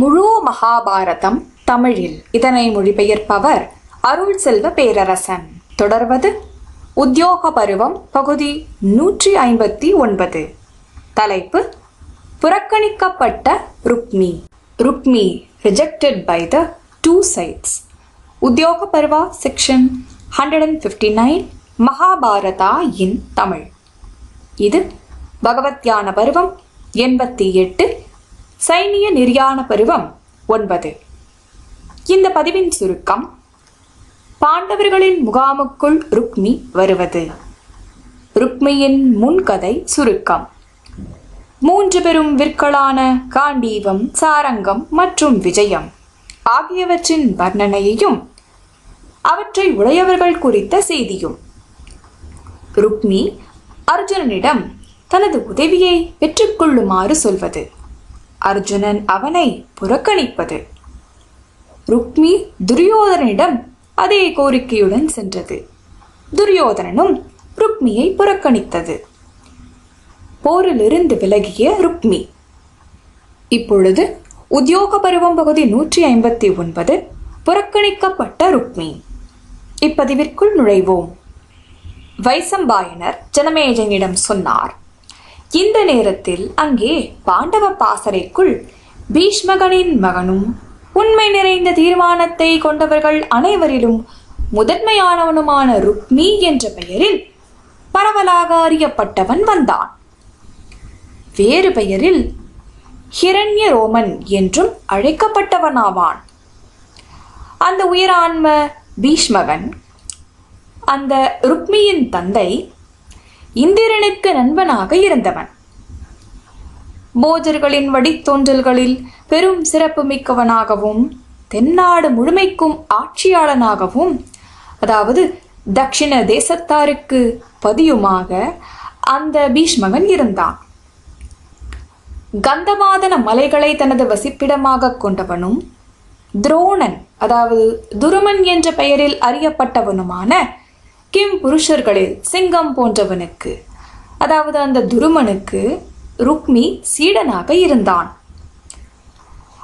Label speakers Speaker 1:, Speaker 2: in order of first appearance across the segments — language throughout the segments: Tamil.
Speaker 1: முழு மகாபாரதம் தமிழில். இதனை மொழிபெயர்ப்பவர் அருள் செல்வ பேரரசன். தொடர்வது உத்தியோக பருவம் பகுதி நூற்றி ஐம்பத்தி ஒன்பது. தலைப்பு புறக்கணிக்கப்பட்ட Rukmi. Rukmi rejected by the two sides Udyoga Parva section hundred and fifty nine Mahabharata in Tamil. இது பகவத்யான பருவம் எண்பத்தி எட்டு சைனிய நிர்யாண பருவம் ஒன்பது. இந்த பதிவின் சுருக்கம் பாண்டவர்களின் முகாமுக்குள் ருக்மி வருவது. ருக்மியின் முன்கதை சுருக்கம். மூன்று பெரும் விற்களான காண்டீவம் சாரங்கம் மற்றும் விஜயம் ஆகியவற்றின் வர்ணனையையும் அவற்றை உடையவர்கள் குறித்த செய்தியும். ருக்மி அர்ஜுனனிடம் தனது உதவியை பெற்றுக்கொள்ளுமாறு சொல்வது. அர்ஜுனன் அவனை புறக்கணிப்பது. ருக்மி துரியோதனிடம் அதே கோரிக்கையுடன் சென்றது. துரியோதனனும் ருக்மியை புறக்கணித்தது. போரிலிருந்து விலகிய ருக்மி. இப்பொழுது உத்தியோக பருவம் பகுதி நூற்றி ஐம்பத்தி ஒன்பது புறக்கணிக்கப்பட்ட ருக்மி. இப்பதிவிற்குள் நுழைவோம். வைசம்பாயனர் ஜனமேஜனிடம் சொன்னார் இந்த நேரத்தில் அங்கே பாண்டவ பாசறைக்குள் பீஷ்மகனின் மகனும் உண்மை நிறைந்த தீர்மானத்தை கொண்டவர்கள் அனைவரிலும் முதன்மையானவனுமான ருக்மி என்ற பெயரில் பரவலாக அறியப்பட்டவன் வந்தான். வேறு பெயரில் ஹிரண்ய ரோமன் என்றும் அழைக்கப்பட்டவனாவான். அந்த உயரான்ம பீஷ்மகன் அந்த ருக்மியின் தந்தை இந்திரனுக்கு நண்பனாக இருந்தவன். போஜர்களின் வடித்தோன்றல்களில் பெரும் சிறப்பு மிக்கவனாகவும் தென்னாடு முழுமைக்கும் ஆட்சியாளனாகவும் அதாவது தக்ஷிண தேசத்தாருக்கு பதியுமாக அந்த பீஷ்மகன் இருந்தான். கந்தமாதன மலைகளை தனது வசிப்பிடமாக கொண்டவனும் துரோணன் அதாவது துருமன் என்ற பெயரில் அறியப்பட்டவனுமான கிம் புருஷர்களில் சிங்கம் போன்றவனுக்கு அதாவது அந்த துருமனுக்கு ருக்மி சீடனாக இருந்தான்.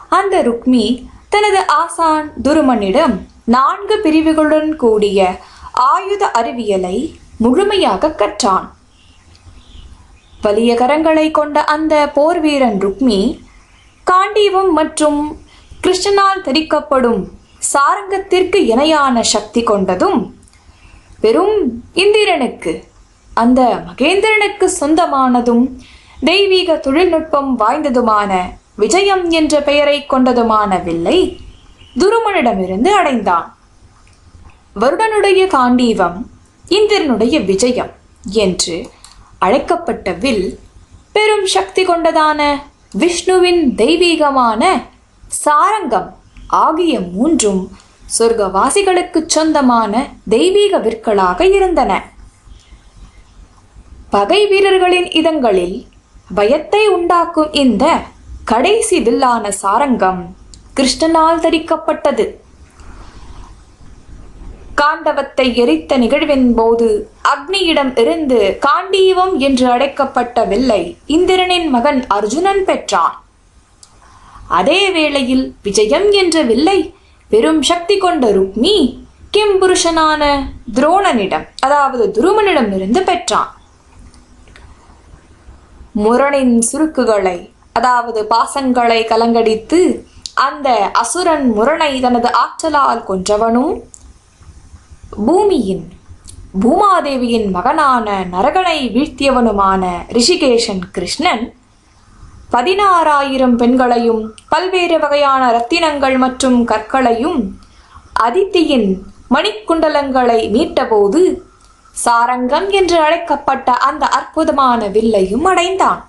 Speaker 1: அந்த ருக்மி தனது ஆசான் துருமனிடம் நான்கு பிரிவுகளுடன் கூடிய ஆயுத அறிவியலை முழுமையாக கற்றான். வலிய கரங்களை கொண்ட அந்த போர் வீரன் ருக்மி காண்டீவம் மற்றும் கிருஷ்ணனால் தெரிக்கப்படும் சாரங்கத்திற்கு இணையான சக்தி கொண்டதும் பெரும் இந்திரனுக்கு அந்த மகேந்திரனுக்கு சொந்தமானதும் தெய்வீக தொழில்நுட்பம் வாய்ந்ததுமான விஜயம் என்ற பெயரை கொண்டதுமான வில்லை துருமனிடமிருந்து அடைந்தான். வருடனுடைய காண்டீவம் இந்திரனுடைய விஜயம் என்று அழைக்கப்பட்ட வில் பெரும் சக்தி கொண்டதான விஷ்ணுவின் தெய்வீகமான சாரங்கம் ஆகிய மூன்றும் சொர்க்கவாசிகளுக்கு சொந்தமான தெய்வீக விற்களாக இருந்தன. பகை வீரர்களின் இதங்களில் பயத்தை உண்டாக்கும் இந்த கடைசி வில்லான சாரங்கம் கிருஷ்ணனால் தரிக்கப்பட்டது. காண்டவத்தை எரித்த நிகழ்வின் போது அக்னியிடம் இருந்து காண்டீவம் என்று அழைக்கப்பட்ட வில்லை இந்திரனின் மகன் அர்ஜுனன் பெற்றான். அதே வேளையில் விஜயம் என்ற வில்லை பெரும் சக்தி கொண்ட ருக்மி கிம் புருஷனான துரோணனிடம் அதாவது துருமனிடம் இருந்து பெற்றான். முரணின் சுருக்குகளை அதாவது பாசங்களை கலங்கடித்து அந்த அசுரன் முரணை தனது ஆற்றலால் கொன்றவனும் பூமியின் பூமாதேவியின் மகனான நரகனை வீழ்த்தியவனுமான ரிஷிகேஷன் கிருஷ்ணன் பதினாறாயிரம் பெண்களையும் பல்வேறு வகையான ரத்தினங்கள் மற்றும் கற்களையும் அதித்தியின் மணிக்குண்டலங்களை மீட்டபோது சாரங்கம் என்று அழைக்கப்பட்ட அந்த அற்புதமான வில்லையும் அடைந்தான்.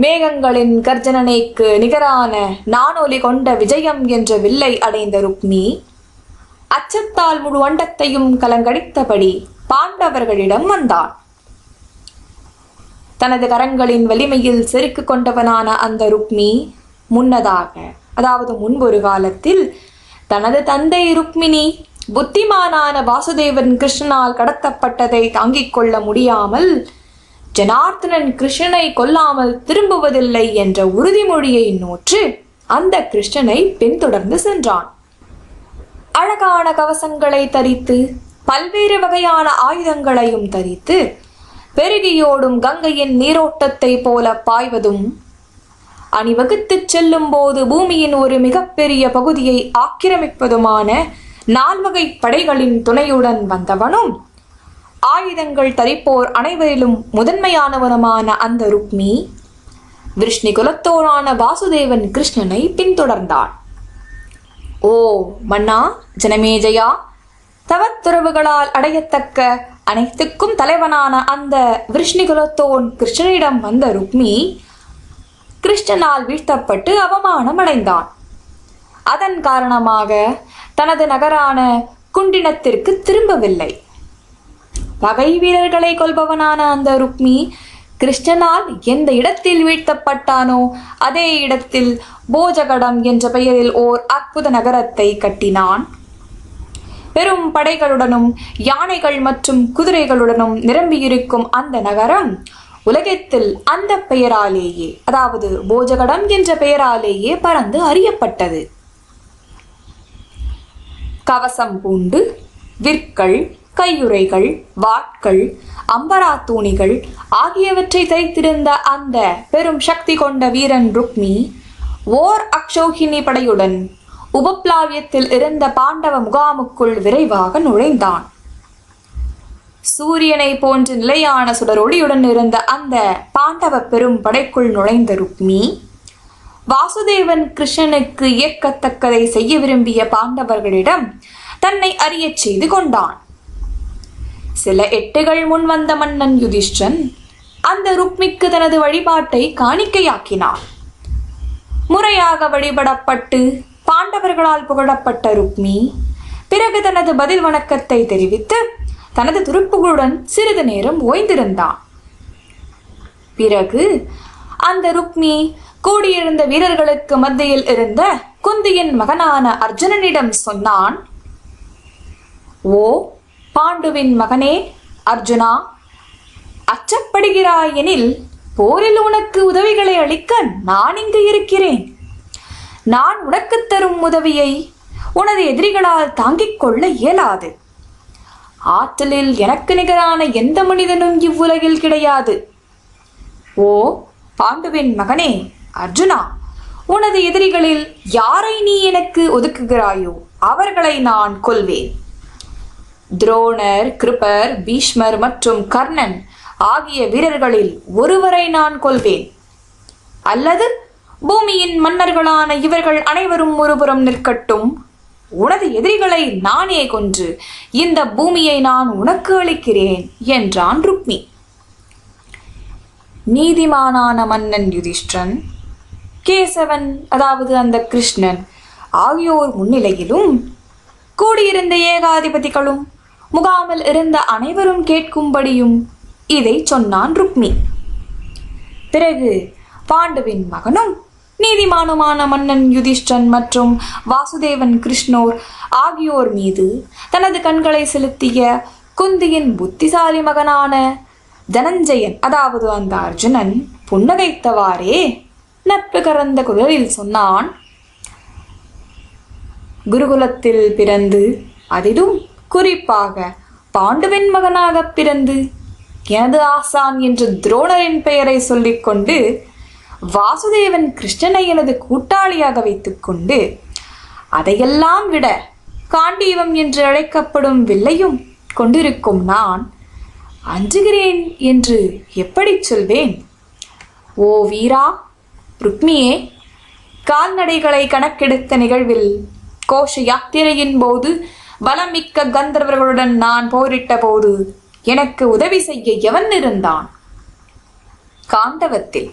Speaker 1: மேகங்களின் கர்ஜனனைக்கு நிகரான நானொலி கொண்ட விஜயம் என்ற வில்லை அடைந்த ருக்மி அச்சத்தால் முழு அண்டத்தையும் கலங்கடித்தபடி பாண்டவர்களிடம் வந்தான். தனது கரங்களின் வலிமையில் செருக்கு கொண்டவனான அந்த ருக்மி முன்னதாக அதாவது முன்பொரு காலத்தில் தனது தந்தை ருக்மிணி புத்திமானான வாசுதேவன் கிருஷ்ணனால் கடத்தப்பட்டதை தாங்கிக் கொள்ள முடியாமல் ஜனார்த்தனன் கிருஷ்ணனை கொல்லாமல் திரும்புவதில்லை என்ற உறுதிமொழியை நோற்று அந்த கிருஷ்ணனை பின்தொடர்ந்து சென்றான். அழகான கவசங்களை தரித்து பல்வேறு வகையான ஆயுதங்களையும் தரித்து பெருகியோடும் கங்கையின் நீரோட்டத்தை போல பாய்வதும் அணிவகுத்துச் செல்லும் போது பூமியின் ஒரு மிகப்பெரிய பகுதியை ஆக்கிரமிப்பதுமான நால்வகை படைகளின் துணையுடன் வந்தவனும் ஆயுதங்கள் தரிப்போர் அனைவரிலும் முதன்மையானவனுமான அந்த ருக்மி விருஷ்ணி குலத்தோரான வாசுதேவன் கிருஷ்ணனை பின்தொடர்ந்தான் ஓ மன்னா ஜனமேஜயா தவத்துறவுகளால் அடையத்தக்க அனைத்துக்கும் தலைவனான அந்த விருஷ்ணிகுலத்தோன் கிருஷ்ணனிடம் வந்த ருக்மி கிருஷ்ணனால் வீழ்த்தப்பட்டு அவமானம் அடைந்தான் அதன் காரணமாக தனது நகரான குண்டினத்திற்கு திரும்பவில்லை. பகை வீரர்களை கொள்பவனான அந்த ருக்மி கிருஷ்ணனால் எந்த இடத்தில் வீழ்த்தப்பட்டானோ அதே இடத்தில் போஜகடம் என்ற பெயரில் ஓர் அற்புத நகரத்தை கட்டினான். பெரும் படைகளுடனும் யானைகள் மற்றும் குதிரைகளுடனும் நிரம்பியிருக்கும் அந்த நகரம் உலகத்தில் அந்த பெயராலேயே அதாவது போஜகடம் என்ற பெயராலேயே பறந்து அறியப்பட்டது. கவசம் பூண்டு விற்கள் கையுறைகள் வாட்கள் அம்பரா தூணிகள் ஆகியவற்றை தைத்திருந்த அந்த பெரும் சக்தி கொண்ட வீரன் ருக்மி ஓர் அக்ஷோகினி படையுடன் உபப்ளாவியத்தில் இருந்த பாண்டவ முகாமுக்குள் விரைவாக நுழைந்தான். சூரியனை போன்ற நிலையான சுடரொளியுடன் இருந்த அந்த பாண்டவ பெரும் படைக்குள் நுழைந்த ருக்மி வாசுதேவன் கிருஷ்ணனுக்கு இயக்கத்தக்கதை செய்ய விரும்பிய பாண்டவர்களிடம் தன்னை அறியச் செய்து கொண்டான். சில எட்டுகள் முன் வந்த மன்னன் யுதிஷ்டன் அந்த ருக்மிக்கு தனது வழிபாட்டை காணிக்கையாக்கினான். முறையாக வழிபடப்பட்டு பாண்டவர்களால் புகழப்பட்ட ருக்மி பிறகு தனது பதில் வணக்கத்தை தெரிவித்து தனது துருப்புகளுடன் சிறிது நேரம் ஓய்ந்திருந்தான். பிறகு அந்த ருக்மி கூடியிருந்த வீரர்களுக்கு மத்தியில் இருந்த குந்தியின் மகனான அர்ஜுனனிடம் சொன்னான் ஓ பாண்டுவின் மகனே அர்ஜுனா அச்சப்படுகிறாயெனில் போரில் உனக்கு உதவிகளை அளிக்க நான் இங்கு இருக்கிறேன். நான் உனக்கு தரும் உதவியை உனது எதிரிகளால் தாங்கிக் கொள்ள இயலாது. ஆற்றலில் எனக்கு நிகரான எந்த மனிதனும் இவ்வுலகில் கிடையாது. ஓ பாண்டுவின் மகனே அர்ஜுனா உனது எதிரிகளில் யாரை நீ எனக்கு ஒதுக்குகிறாயோ அவர்களை நான் கொல்வேன். துரோணர் கிருபர் பீஷ்மர் மற்றும் கர்ணன் ஆகிய வீரர்களில் ஒருவரை நான் கொள்வேன் அல்லது பூமியின் மன்னர்களான இவர்கள் அனைவரும் ஒருபுறம் நிற்கட்டும். உனது எதிரிகளை நானே கொன்று இந்த பூமியை நான் உனக்கு அளிக்கிறேன் என்றான் ருக்மி. நீதிமானான மன்னன் யுதிஷ்டன் கேசவன் அதாவது அந்த கிருஷ்ணன் ஆகியோர் முன்னிலையிலும் கூடியிருந்த ஏகாதிபதிகளும் முகாமில் இருந்த அனைவரும் கேட்கும்படியும் இதை சொன்னான் ருக்மி. பிறகு பாண்டுவின் மகனும் நீதிமானுமான மன்னன் யுதிஷ்டன் மற்றும் வாசுதேவன் கிருஷ்ணோர் ஆகியோர் மீது தனது கண்களை செலுத்திய குந்தியின் புத்திசாலி மகனான தனஞ்சயன் அதாவது அந்த அர்ஜுனன் புன்னகைத்தவாறே நட்பு கறந்த குரலில் சொன்னான் குருகுலத்தில் பிறந்து அதிலும் குறிப்பாக பாண்டுவின் மகனாக பிறந்து எனது ஆசான் என்று துரோணரின் பெயரை சொல்லிக்கொண்டு வாசுதேவன் கிருஷ்ணனை எனது கூட்டாளியாக வைத்துக்கொண்டு அதையெல்லாம் விட காண்டீவம் என்று அழைக்கப்படும் வில்லையும் கொண்டிருக்கும் நான் அஞ்சுகிறேன் என்று எப்படி சொல்வேன்? ஓ வீரா ருக்மியே கால்நடைகளை கணக்கெடுத்த நிகழ்வில் கோஷ யாத்திரையின் போது பலமிக்க கந்தர்வர்களுடன் நான் போரிட்ட போது எனக்கு உதவி செய்ய எவன் இருந்தான்? காண்டவத்தில்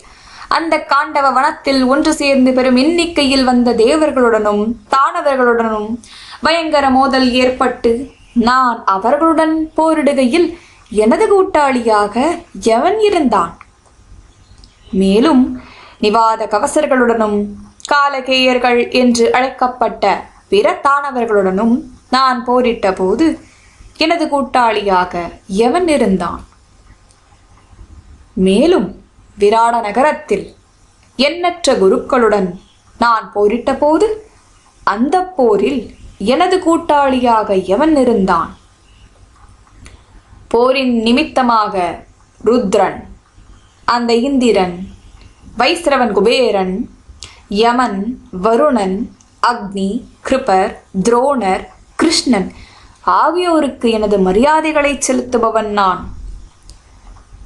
Speaker 1: அந்த காண்டவ வனத்தில் ஒன்று சேர்ந்து பெரும் எண்ணிக்கையில் வந்த தேவர்களுடனும் தானவர்களுடனும் பயங்கர மோதல் ஏற்பட்டு நான் அவர்களுடன் போரிடுகையில் எனது கூட்டாளியாக எவன் இருந்தான்? மேலும் நிவாத கவசர்களுடனும் காலகேயர்கள் என்று அழைக்கப்பட்ட பிற தானவர்களுடனும் நான் போரிட்ட போது எனது கூட்டாளியாக எவன் இருந்தான்? மேலும் விராட நகரத்தில் எண்ணற்ற குருக்களுடன் நான் போரிட்ட போது அந்த போரில் எனது கூட்டாளியாக எவன் இருந்தான்? போரின் நிமித்தமாக ருத்ரன் அந்த இந்திரன் வைஸ்ரவன் குபேரன் யமன் வருணன் அக்னி கிருபர் துரோணர் கிருஷ்ணன் ஆகியோருக்கு எனது மரியாதைகளை செலுத்துபவன் நான்.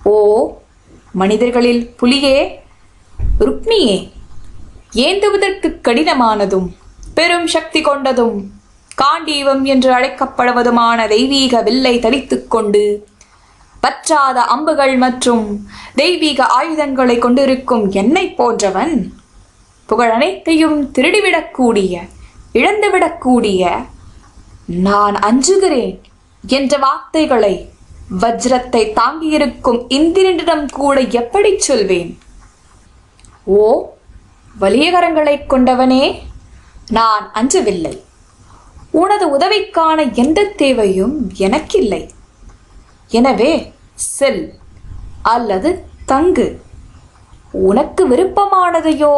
Speaker 1: ஓ மனிதர்களில் புலியே ருக்மியே ஏந்துவதற்கு கடினமானதும் பெரும் சக்தி கொண்டதும் காண்டீவம் என்று அழைக்கப்படுவதுமான தெய்வீக வில்லை தரித்துக் கொண்டு பற்றாத அம்புகள் மற்றும் தெய்வீக ஆயுதங்களை கொண்டிருக்கும் என்னை போன்றவன் புகழ் அனைத்தையும் திருடிவிடக்கூடிய இழந்துவிடக்கூடிய நான் அஞ்சுகிறேன் என்ற வார்த்தைகளை வஜ்ரத்தை தாங்கியிருக்கும் இந்திரனிடம் கூட எப்படி சொல்வேன்? ஓ வலியகரங்களை கொண்டவனே நான் அஞ்சவில்லை. உனது உதவிக்கான எந்த தேவையும் எனக்கில்லை. எனவே செல் அல்லது தங்கு. உனக்கு விருப்பமானதையோ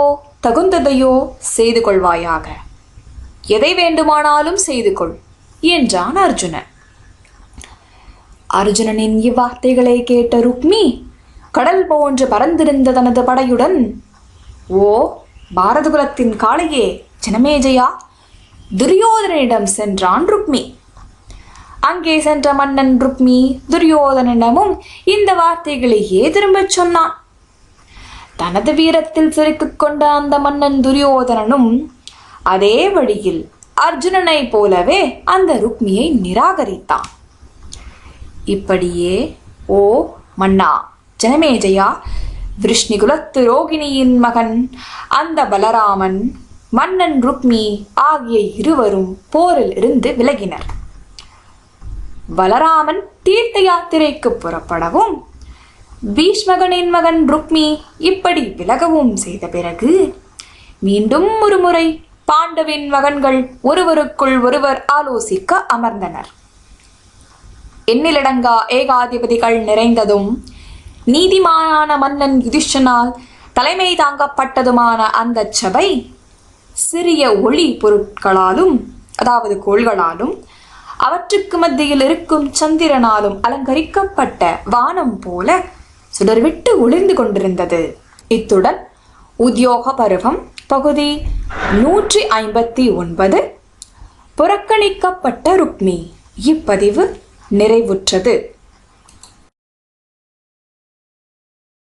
Speaker 1: தகுந்ததையோ செய்து கொள்வாயாக. எதை வேண்டுமானாலும் செய்து கொள் என்றான் அர்ஜுனன். அர்ஜுனனின் இவ்வார்த்தைகளை கேட்ட ருக்மி கடல் போன்று பறந்திருந்த தனது படையுடன் ஓ பாரதகுலத்தின் காளையே ஜனமேஜயா துரியோதனனிடம் சென்றான் ருக்மி. அங்கே சென்ற மன்னன் ருக்மி துரியோதனிடமும் இந்த வார்த்தைகளையே திரும்பச் சொன்னான்? தனது வீரத்தில் சிரித்துக் கொண்ட அந்த மன்னன் துரியோதனனும் அதே வழியில் அர்ஜுனனைப் போலவே அந்த ருக்மியை நிராகரித்தான். இப்படியே ஓ மன்னா! ஜனமேஜயா விருஷ்ணிகுலத்து ரோகிணியின் மகன் அந்த பலராமன் மன்னன் ருக்மி ஆகிய இருவரும் போரில் இருந்து விலகினர். பலராமன் தீர்த்த யாத்திரைக்கு புறப்படவும் பீஷ்மகனின் மகன் ருக்மி இப்படி விலகவும் செய்த பிறகு மீண்டும் ஒருமுறை பாண்டவின் மகன்கள் ஒருவருக்குள் ஒருவர் ஆலோசிக்க அமர்ந்தனர். எண்ணிலடங்கா ஏகாதிபதிகள் நிறைந்ததும் நீதிமானான மன்னன் யுதிஷ்டனால் தலைமை தாங்கப்பட்டதுமான அந்த சபை சிறிய ஒளி பொருட்களாலும் அதாவது கோள்களாலும் அவற்றுக்கு மத்தியில் இருக்கும் சந்திரனாலும் அலங்கரிக்கப்பட்ட வானம் போல சுடர்விட்டு ஒளிர்ந்து கொண்டிருந்தது. இத்துடன் உத்தியோக பருவம் பகுதி நூற்றி ஐம்பத்தி ஒன்பது புறக்கணிக்கப்பட்ட ருக்மி. இப்பதிவு நிறைவுற்றது.